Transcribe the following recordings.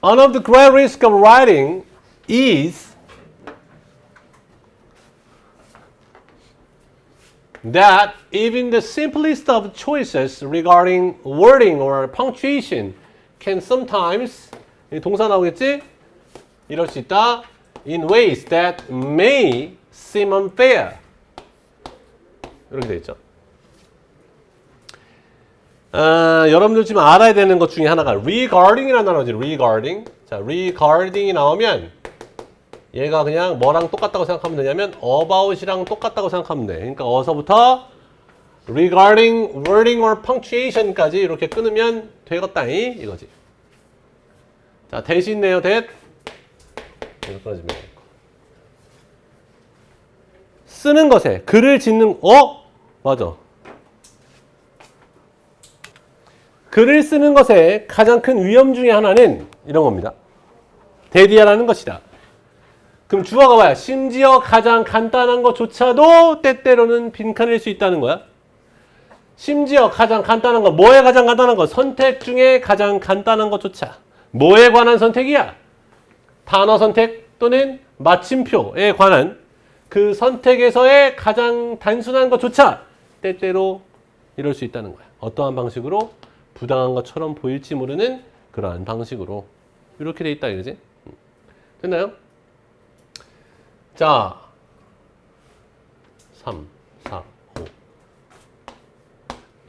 one of the great risks of writing is that even the simplest of choices regarding wording or punctuation can sometimes 이 동사 나오겠지? 이럴 수 있다. in ways that may seem unfair. 이렇게 돼 있죠. 아, 여러분들 지금 알아야 되는 것 중에 하나가 regarding이라는 단어지. regarding. 자, regarding이 나오면 얘가 그냥 뭐랑 똑같다고 생각하면 되냐면 about이랑 똑같다고 생각하면 돼. 그러니까 어서부터 regarding wording or punctuation까지 이렇게 끊으면 되겠다이 이거지. 자, 대신네요, that. 끊어주면 되고. 쓰는 것에 글을 짓는 어? 맞아. 글을 쓰는 것에 가장 큰 위험 중에 하나는 이런 겁니다. 대디하라는 것이다. 그럼 주어가 뭐야? 심지어 가장 간단한 것조차도 때때로는 빈칸일 수 있다는 거야. 심지어 가장 간단한 거, 뭐에 가장 간단한 거? 선택 중에 가장 간단한 것조차. 뭐에 관한 선택이야? 단어 선택 또는 마침표에 관한 그 선택에서의 가장 단순한 것조차 때때로 이럴 수 있다는 거야. 어떠한 방식으로? 부당한 것처럼 보일지 모르는 그러한 방식으로. 이렇게 돼 있다 이거지. 음. 됐나요? 자, 3, 4, 5.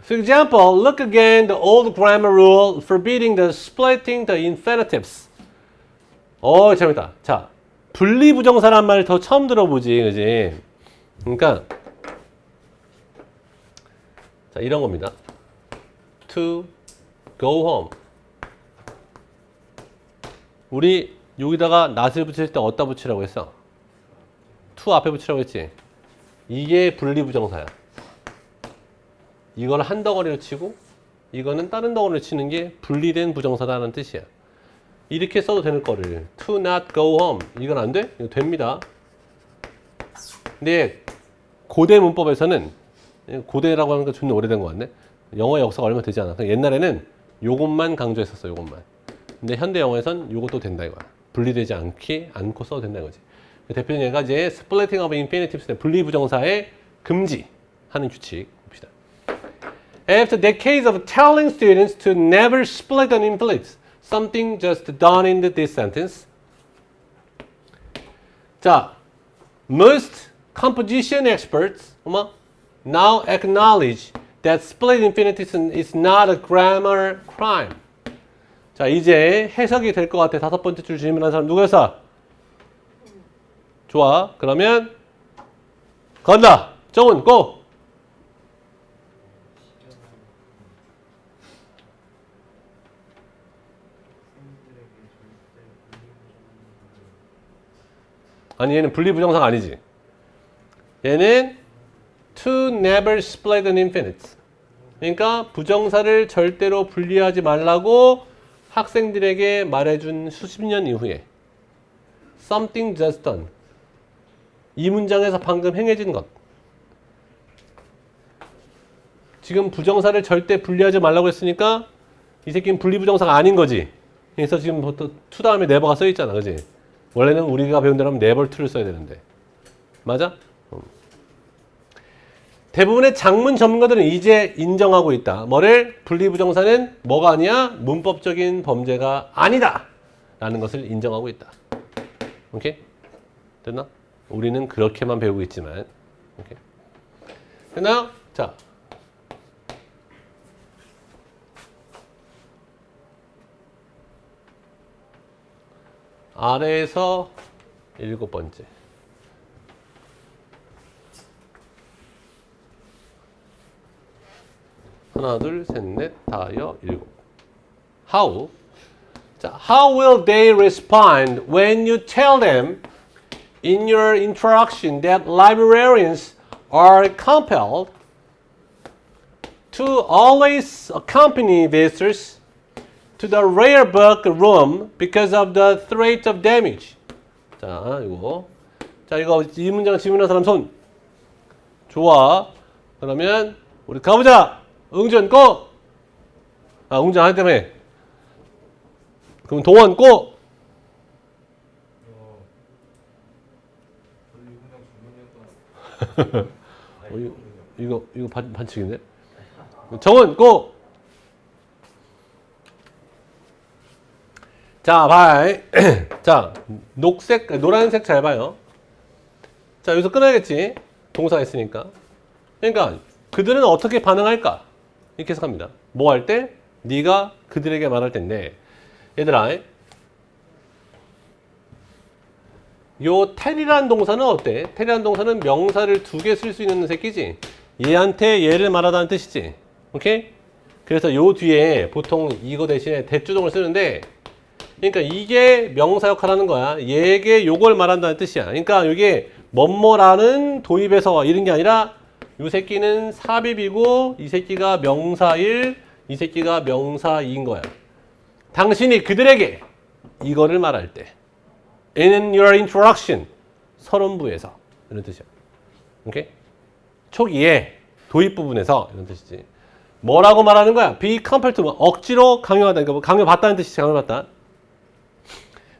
For example, look again the old grammar rule forbidding the splitting the infinitives. 어, 재밌다. 자, 분리부정사란 말 더 처음 들어보지, 그지? 그러니까 자 이런 겁니다. To go home. 우리 여기다가 낫을 붙일 때 어디다 붙이라고 했어? to 앞에 붙이라고 했지. 이게 분리부정사야. 이걸 한 덩어리로 치고 이거는 다른 덩어리로 치는 게 분리된 부정사다는 뜻이야. 이렇게 써도 되는 거를 to not go home 이건 안 돼? 이거 됩니다. 근데 고대 문법에서는 고대라고 하는 거 존나 오래된 것 같네. 영어 역사가 얼마 되지 않아. 옛날에는 요것만 강조했었어. 요것만. 근데 현대 영어에선 요것도 된다 이거야. 분리되지 않게 않고 써도 된다 이거지. 대표적인 예가 이제 splitting of infinitives 분리 부정사의 금지하는 규칙 봅시다. After decades of telling students to never split an infinite, something just done in this sentence. 자, most composition experts now acknowledge that split infinitives is not a grammar crime. 자, 이제 해석이 될 것 같아. 다섯 번째 줄 질문한 사람 누구였어? 좋아. 그러면 건다. 정훈, 고! 아니 얘는 분리부정사가 아니지. 얘는 to never split an infinite. 그러니까 부정사를 절대로 분리하지 말라고 학생들에게 말해준 수십 년 이후에 something just done. 이 문장에서 방금 행해진 것. 지금 부정사를 절대 분리하지 말라고 했으니까 이 새끼는 분리부정사가 아닌 거지. 그래서 지금 보통 to 다음에 never가 써 있잖아. 그지? 원래는 우리가 배운 대로 하면 never to를 써야 되는데. 맞아? 음. 대부분의 장문 전문가들은 이제 인정하고 있다. 뭐를? 분리부정사는 뭐가 아니야? 문법적인 범죄가 아니다. 라는 것을 인정하고 있다. 오케이? 됐나? 우리는 그렇게만 배우고 있지만. 오케이? 됐나요? 자. 아래에서 일곱 번째. 하나, 둘, 셋, 넷, 다, 여, 일곱. How? 자, how will they respond when you tell them in your introduction that librarians are compelled to always accompany visitors to the rare book room because of the threat of damage. 자, 이거. 자, 이거 이 문장 질문한 사람 손. 좋아. 그러면 우리 가보자. 응전 고. 아, 응전 하기 때문에 그럼 동원 고! 어, 주문이었던 어, 이거, 이거, 이거 반, 반칙인데? 정원 고! 자, 바이. 자, 녹색, 노란색 잘 봐요. 자, 여기서 끊어야겠지. 동사가 있으니까. 그러니까 그들은 어떻게 반응할까? 이렇게 해석합니다. 뭐 할 때? 네가 그들에게 말할 텐데. 얘들아, 요 텔이라는 동사는 어때? 텔이라는 동사는 명사를 두 개 쓸 수 있는 새끼지. 얘한테 얘를 말하다는 뜻이지. 오케이? 그래서 요 뒤에 보통 이거 대신에 대주동을 쓰는데 그러니까 이게 명사 역할하는 거야. 얘에게 요걸 말한다는 뜻이야. 그러니까 이게 뭐뭐라는 도입에서 이런 게 아니라 요 새끼는 삽입이고 이 새끼가 명사일, 이 새끼가 명사인 거야. 당신이 그들에게 이거를 말할 때 in your introduction 서론부에서 이런 뜻이야. 오케이? 초기에 도입 부분에서 이런 뜻이지. 뭐라고 말하는 거야? be compelled to 억지로 강요하다. 그러니까 뭐 강요 받다는 뜻이지. 강요 받다.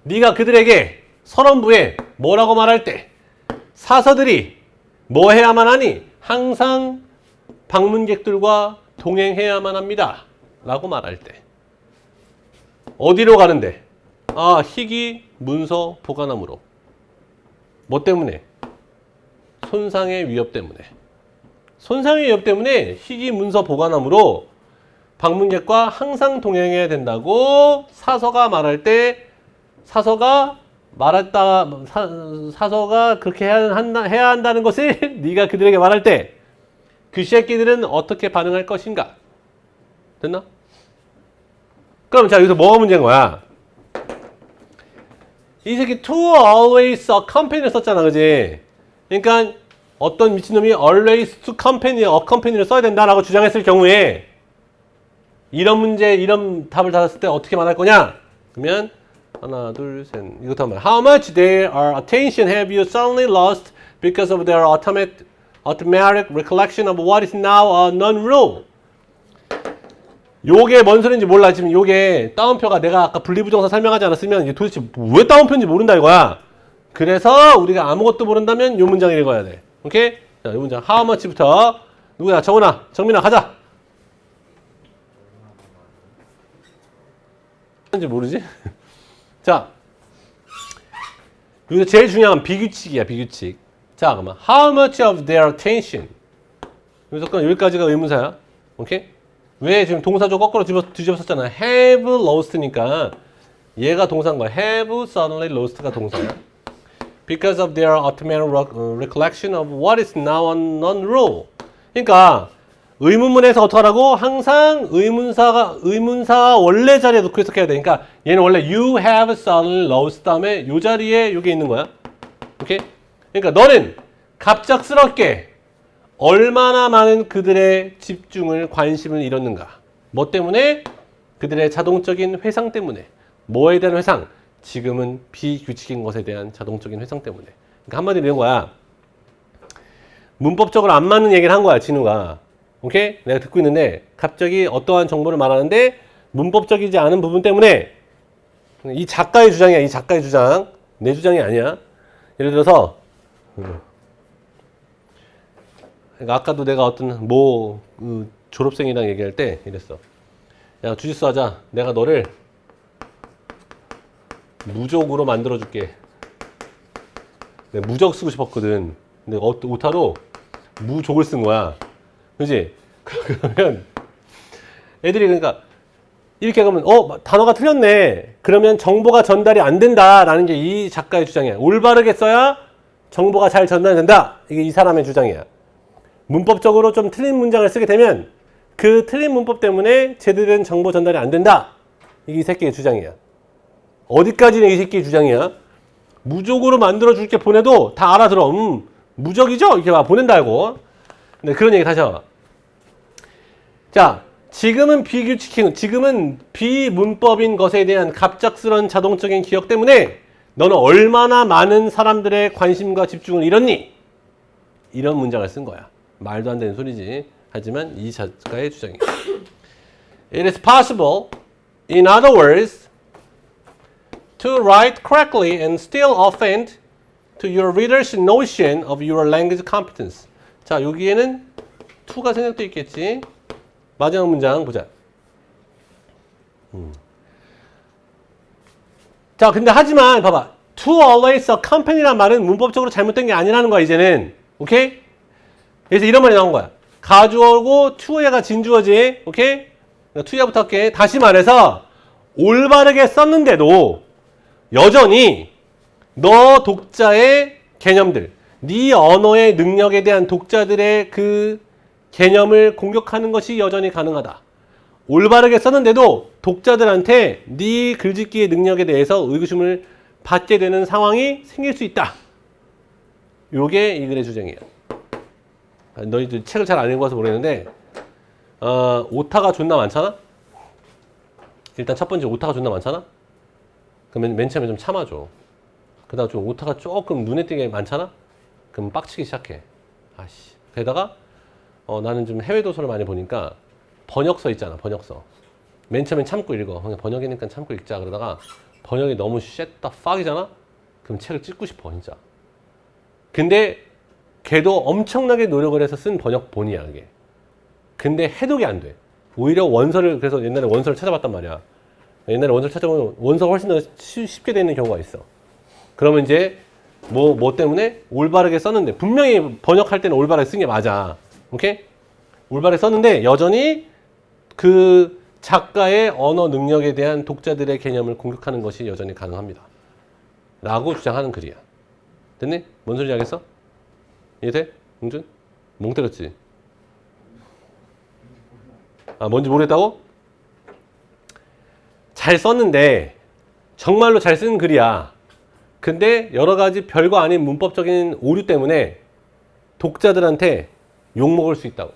네가 그들에게 서론부에 뭐라고 말할 때 사서들이 뭐 해야만 하니? 항상 방문객들과 동행해야만 합니다. 라고 말할 때 어디로 가는데? 아, 희귀 문서 보관함으로. 뭐 때문에? 손상의 위협 때문에. 손상의 위협 때문에 희귀 문서 보관함으로 방문객과 항상 동행해야 된다고 사서가 말할 때 사서가 말했다 사, 사서가 그렇게 해야, 한다, 해야 한다는 것을 네가 그들에게 말할 때 그 새끼들은 어떻게 반응할 것인가? 됐나? 그럼 자 여기서 뭐가 문제인 거야? 이 새끼 to always accompany를 썼잖아, 그지? 그러니까 어떤 미친놈이 always to accompany, accompany를 써야 된다라고 주장했을 경우에 이런 문제, 이런 답을 받았을 때 어떻게 말할 거냐? 그러면 하나, 둘, 셋. 이것도 한번. How much their attention have you suddenly lost because of their automatic, automatic recollection of what is now a non-rule? 요게 뭔 소리인지 몰라. 지금 요게 따옴표가 내가 아까 분리부정사 설명하지 않았으면 이게 도대체 왜 따옴표인지 모른다 이거야. 그래서 우리가 아무것도 모른다면 요 문장 읽어야 돼. 오케이? 자, 요 문장. How much부터 누구야? 정훈아, 정민아 가자. 뭔지 모르지? 자, 여기서 제일 중요한 비규칙이야, 비규칙. 자, 그러면 how much of their attention. 여기서 건 여기까지가 의문사야. 오케이? 왜 지금 동사조 거꾸로 뒤집어, 뒤집었었잖아. have lost니까 얘가 동사인 거야. have suddenly lost가 동사야. Because of their automatic rec- 어, recollection of what is now a non-rule. 그러니까 의문문에서 어떡하라고? 항상 의문사가 의문사 원래 자리에 놓고 해석해야 돼. 그러니까 얘는 원래 you have suddenly lost 다음에 요 자리에 요게 있는 거야. 오케이? 그러니까 너는 갑작스럽게 얼마나 많은 그들의 집중을 관심을 잃었는가? 뭐 때문에? 그들의 자동적인 회상 때문에. 뭐에 대한 회상? 지금은 비규칙인 것에 대한 자동적인 회상 때문에. 그러니까 한마디로 이런 거야. 문법적으로 안 맞는 얘기를 한 거야, 진우가. 오케이? 내가 듣고 있는데 갑자기 어떠한 정보를 말하는데 문법적이지 않은 부분 때문에 이 작가의 주장이야, 이 작가의 주장. 내 주장이 아니야. 예를 들어서 그러니까 아까도 내가 어떤 뭐 그, 졸업생이랑 얘기할 때 이랬어. 야 주짓수 하자. 내가 너를 무적으로 만들어줄게. 무적 쓰고 싶었거든. 근데 어, 오타로 무족을 쓴 거야. 그지? 그러면 애들이 그러니까 이렇게 하면 어 단어가 틀렸네. 그러면 정보가 전달이 안 된다라는 게 이 작가의 주장이야. 올바르게 써야 정보가 잘 전달된다. 이게 이 사람의 주장이야. 문법적으로 좀 틀린 문장을 쓰게 되면 그 틀린 문법 때문에 제대로 된 정보 전달이 안 된다. 이게 이 새끼의 주장이야. 어디까지는 이 새끼의 주장이야. 무적으로 만들어 줄게 보내도 다 알아들어. 음, 무적이죠? 이렇게 막 보낸다고. 근데 그런 얘기 다시 한번. 자, 지금은 비규칙, 지금은 비문법인 것에 대한 갑작스런 자동적인 기억 때문에 너는 얼마나 많은 사람들의 관심과 집중을 잃었니? 이런 문장을 쓴 거야. 말도 안 되는 소리지. 하지만 이 작가의 주장이야. It is possible, in other words, to write correctly and still offend to your reader's notion of your language competence. 자, 여기에는 to가 생략돼 있겠지. 마지막 문장 보자. 음. 자, 근데 하지만 봐봐. to always accompany란 말은 문법적으로 잘못된 게 아니라는 거야, 이제는. 오케이? 그래서 이런 말이 나온 거야. 가주어고 to가 진주어지. 오케이? 투야부터 할게. 다시 말해서 올바르게 썼는데도 여전히 너 독자의 개념들, 네 언어의 능력에 대한 독자들의 그 개념을 공격하는 것이 여전히 가능하다. 올바르게 썼는데도 독자들한테 네 글짓기의 능력에 대해서 의구심을 받게 되는 상황이 생길 수 있다. 요게 이 글의 주장이에요. 아, 너희들 책을 잘 안 읽어서 모르겠는데 어, 오타가 존나 많잖아? 일단 첫 번째 오타가 존나 많잖아? 그러면 맨 처음에 좀 참아줘. 그 다음 좀 오타가 조금 눈에 띄게 많잖아? 그럼 빡치기 시작해. 아씨. 게다가 어, 나는 좀 해외 도서를 많이 보니까 번역서 있잖아, 번역서. 맨 처음엔 참고 읽어. 번역이니까 참고 읽자. 그러다가 번역이 너무 쉣다 팍이잖아? 그럼 책을 찍고 싶어, 진짜. 근데 걔도 엄청나게 노력을 해서 쓴 번역본이야, 그게. 근데 해독이 안 돼. 오히려 원서를 그래서 옛날에 원서를 찾아봤단 말이야. 옛날에 원서를 찾아보면 원서가 훨씬 더 쉬- 쉽게 되는 경우가 있어. 그러면 이제 뭐, 뭐 때문에 올바르게 썼는데 분명히 번역할 때는 올바르게 쓴 게 맞아. 오케이? 올바르게 썼는데 여전히 그 작가의 언어 능력에 대한 독자들의 개념을 공격하는 것이 여전히 가능합니다. 라고 주장하는 글이야. 됐니? 뭔 소리인지 알겠어? 이해돼? 응준? 멍 때렸지? 아, 뭔지 모르겠다고? 잘 썼는데, 정말로 잘 쓴 글이야. 근데 여러 가지 별거 아닌 문법적인 오류 때문에 독자들한테 욕먹을 수 있다고.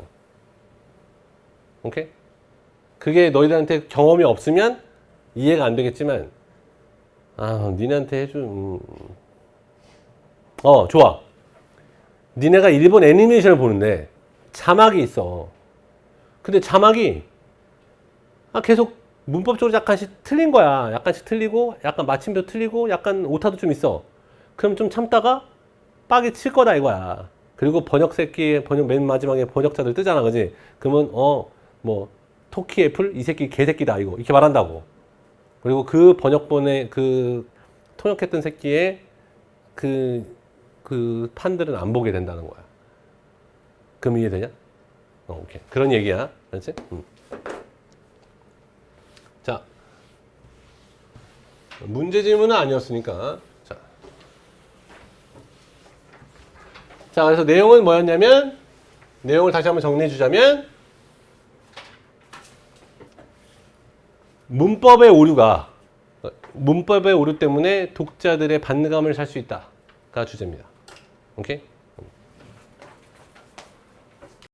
오케이? 그게 너희들한테 경험이 없으면 이해가 안 되겠지만, 아, 니네한테 해준, 음. 어, 좋아. 니네가 일본 애니메이션을 보는데 자막이 있어. 근데 자막이 아, 계속 문법적으로 약간씩 틀린 거야. 약간씩 틀리고, 약간 마침표 틀리고, 약간 오타도 좀 있어. 그럼 좀 참다가 빡이 칠 거다 이거야. 그리고 번역 새끼, 번역 맨 마지막에 번역자들 뜨잖아, 그지? 그러면 어, 뭐 토끼 애플 이 새끼 개새끼다 이거 이렇게 말한다고. 그리고 그 번역본의 그 통역했던 새끼의 그, 그 판들은 안 보게 된다는 거야. 그럼 이해되냐? 어, 오케이. 그런 얘기야. 알지? 음. 자. 문제 질문은 아니었으니까. 자. 자, 그래서 내용은 뭐였냐면, 내용을 다시 한번 정리해 주자면, 문법의 오류가, 어, 문법의 오류 때문에 독자들의 반감을 살 수 있다가 주제입니다. 오케이?